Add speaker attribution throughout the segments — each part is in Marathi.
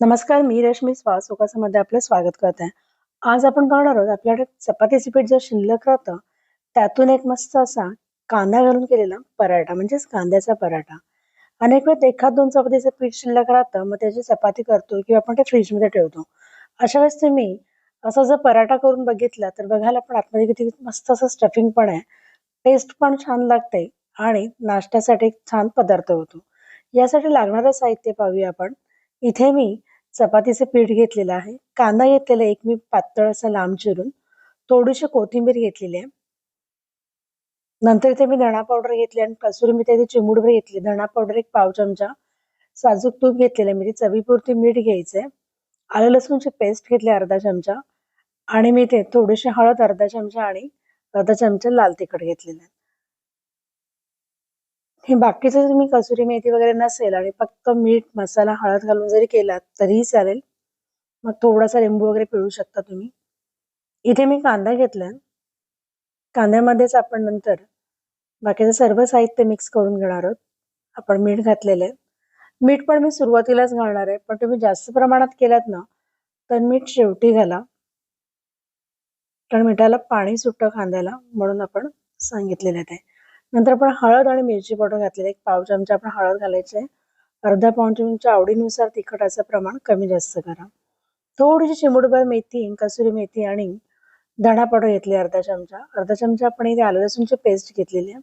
Speaker 1: नमस्कार मी रश्मी श्वासमध्ये आपलं स्वागत करत आहे. आज आपण बघणार आहोत आपल्याकडे चपातीचे पीठ जर शिल्लक राहतं त्यातून एक मस्त असा कांदा घालून केलेला पराठा म्हणजेच कांद्याचा पराठा. अनेक वेळेस एखाद दोन चपातीचं पीठ शिल्लक राहतं मग त्याची चपाती करतो किंवा आपण ते फ्रीजमध्ये ठेवतो. अशा वेळेस तुम्ही असा जर पराठा करून बघितला तर बघायला पण आतमध्ये किती मस्त असं स्टफिंग पण आहे. टेस्ट पण छान लागते आणि नाश्त्यासाठी एक छान पदार्थ होतो. यासाठी लागणारं साहित्य पाहूया आपण. इथे मी चपातीचे पीठ घेतलेलं आहे. कांदा घेतलेला एक मी पातळ असा लांब चिरून. थोडीशी कोथिंबीर घेतलेली आहे. नंतर इथे मी धणा पावडर घेतली आणि कसुरी मी इथे चिमुडभर घेतली. धणा पावडर एक पाव चमचा. साजूक तूप घेतलेलं आहे. मी चवीपुरती मीठ घ्यायचंय. आलं लसूणची पेस्ट घेतली अर्धा चमचा. आणि मी इथे थोडीशी हळद अर्धा चमचा आणि अर्धा चमचा लाल तिखट घेतलेलं आहे. हे बाकीचं तुम्ही कसुरी मेथी वगैरे नसेल आणि फक्त मीठ मसाला हळद घालून जरी केलात तरीही चालेल. मग थोडासा लिंबू वगैरे पिळू शकता तुम्ही. इथे मी कांदा घेतलाय. कांद्यामध्येच आपण नंतर बाकीचं सर्व साहित्य मिक्स करून घेणार आहोत. आपण मीठ घातलेलं आहे. मीठ पण मी सुरुवातीलाच घालणार आहे पण तुम्ही जास्त प्रमाणात केलात ना तर मीठ शेवटी घाला. कारण मिठाला पाणी सुटतं कांद्याला म्हणून आपण सांगितलेलं आहे. नंतर आपण हळद आणि मिरची पावडर घातलेली एक पाव चमचा आपण हळद घालायचे. अर्धा पाऊन चमचा आवडीनुसार तिखटाचं प्रमाण कमी जास्त करा. थोडीशी चिमुडभर मेथी कसुरी मेथी आणि धणा पावडर घेतली अर्धा चमचा. अर्धा चमचा आपण इथे आलं लसूणची पेस्ट घेतलेली आहे.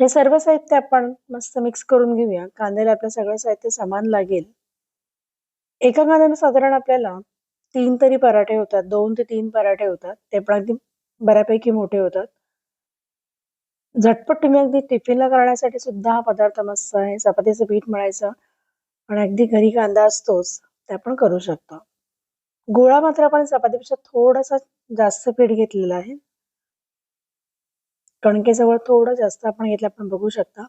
Speaker 1: हे सर्व साहित्य आपण मस्त मिक्स करून घेऊया. कांद्याला आपलं सगळं साहित्य समान लागेल. एका कांद्यानं साधारण आपल्याला तीन तरी पराठे होतात. दोन ते तीन पराठे होतात. ते पण अगदी बऱ्यापैकी मोठे होतात. झटपट तुम्ही अगदी टिफिनला करण्यासाठी सुद्धा हा पदार्थ मस्त आहे. चपातीचं पीठ मळायचं आणि अगदी घरी कांदा असतोच ते आपण करू शकतो. गोळा मात्र आपण चपातीपेक्षा थोडासा जास्त पीठ घेतलेला आहे. कणकेजवळ थोडं जास्त आपण घेतलं आपण बघू शकता.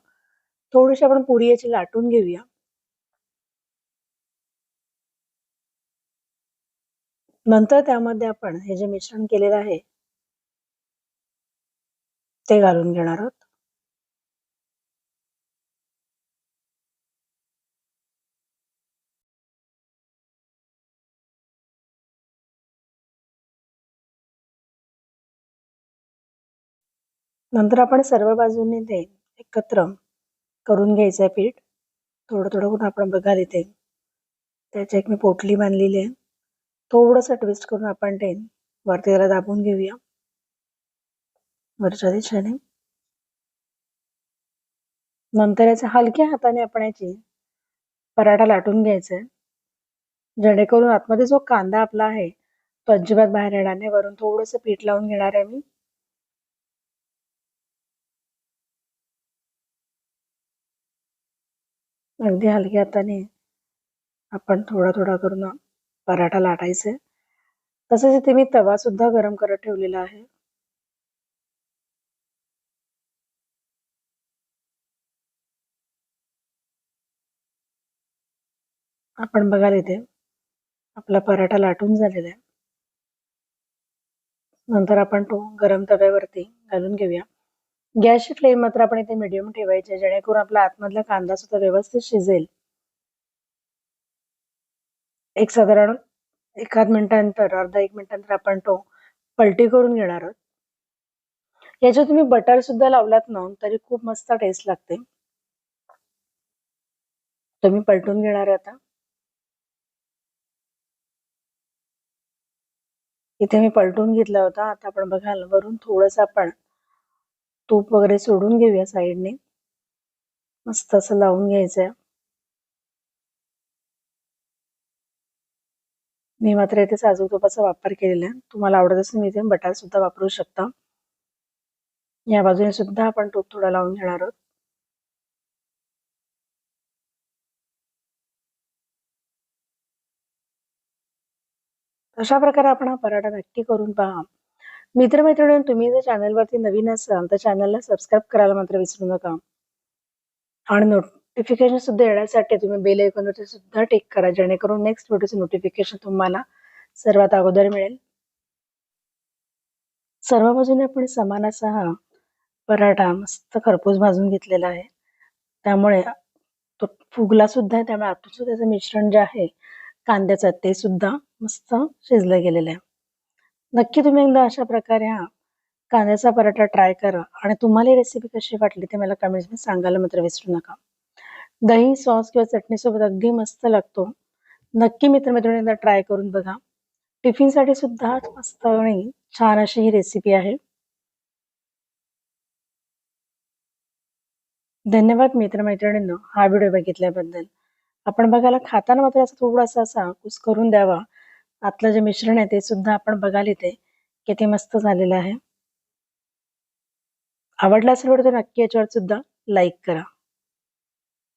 Speaker 1: थोडीशी आपण पुरी याची लाटून घेऊया. नंतर त्यामध्ये आपण हे जे मिश्रण केलेलं आहे ते घालून घेणार आहोत. नंतर आपण सर्व बाजूने ते एकत्र करून घ्यायचं आहे पीठ. थोडं थोडं करून आपण बघा इथे त्याची एक मी पोटली बांधलेली आहे. थोडंसं ट्विस्ट करून आपण ते वरती त्याला दाबून घेऊया. वरच्या दिशेने नंतर याच्या हलक्या हाताने आपण याची पराठा लाटून घ्यायचा. आहे जेणेकरून आतमध्ये जो कांदा आपला आहे तो अजिबात बाहेर येणार नाही. वरून थोडस पीठ लावून घेणार आहे मी. अगदी हलक्या हाताने आपण थोडा थोडा करून पराठा लाटायचा. तसंच इथे मी तवा सुद्धा गरम करत ठेवलेला आहे. आपण बघाल इथे आपला पराठा लाटून झालेला आहे. नंतर आपण तो गरम तव्यावरती घालून घेऊया. गॅसची फ्लेम मात्र आपण इथे मिडियम ठेवायचे जेणेकरून आपला आतमधला कांदा सुद्धा व्यवस्थित शिजेल. एक साधारण एखाद मिनिटानंतर अर्धा एक मिनिटानंतर आपण तो पलटी करून घेणार आहोत. याच्यात तुम्ही बटर सुद्धा लावलात ना तरी खूप मस्त टेस्ट लागते. तुम्ही पलटून घेणार आता. इथे मी पलटून घेतला होता. आता आपण बघाल वरून थोडस आपण तूप वगैरे सोडून घेऊया साईडने. मस्त असं लावून घ्यायचंय मी मात्र इथे साजूक तुपाचा वापर केलेला. आहे तुम्हाला आवडत असेल मी इथे बटार सुद्धा वापरू शकता. या बाजूने सुद्धा आपण तूप थोडा लावून घेणार आहोत. अशा प्रकारे आपण हा पराठा नक्की करून पहा. मित्रमैत्रिणी तुम्ही जर चॅनलवरती नवीन असाल तर चॅनलला सबस्क्राईब करायला मात्र विसरू नका. आणि नोटिफिकेशन सुद्धा येण्यासाठी तुम्ही बेल ऐकूनवरती सुद्धा टेक करा जेणेकरून नेक्स्ट व्हिडिओचं नोटिफिकेशन तुम्हाला सर्वात अगोदर मिळेल. सर्व बाजूने आपण समान असा हा पराठा मस्त खरपूस भाजून घेतलेला आहे. त्यामुळे तो फुगला सुद्धा आहे त्यामुळे आतून सुद्धा त्याचं मिश्रण जे आहे कांद्याचं ते सुद्धा मस्त शिजलं गेलेलं आहे. नक्की तुम्ही एकदा अशा प्रकारे हा कांद्याचा पराठा ट्राय करा आणि तुम्हाला ही रेसिपी कशी वाटली ते मला कमेंट्समध्ये सांगायला मात्र विसरू नका. दही सॉस किंवा चटणीसोबत अगदी मस्त लागतो. नक्की मित्रमैत्रिणी एकदा ट्राय करून बघा. टिफिनसाठी सुद्धा मस्त आणि छान अशी ही रेसिपी आहे. धन्यवाद मित्रमैत्रिणींनो हा व्हिडिओ बघितल्याबद्दल. आपण बघायला खाताना मात्र असं थोडासा असा कुस करून द्यावा. आतलं जे मिश्रण आहे ते सुद्धा आपण बघाल इथे. किती मस्त झालेलं आहे. आवडला असेल तर नक्की याच्यावर सुद्धा लाईक करा.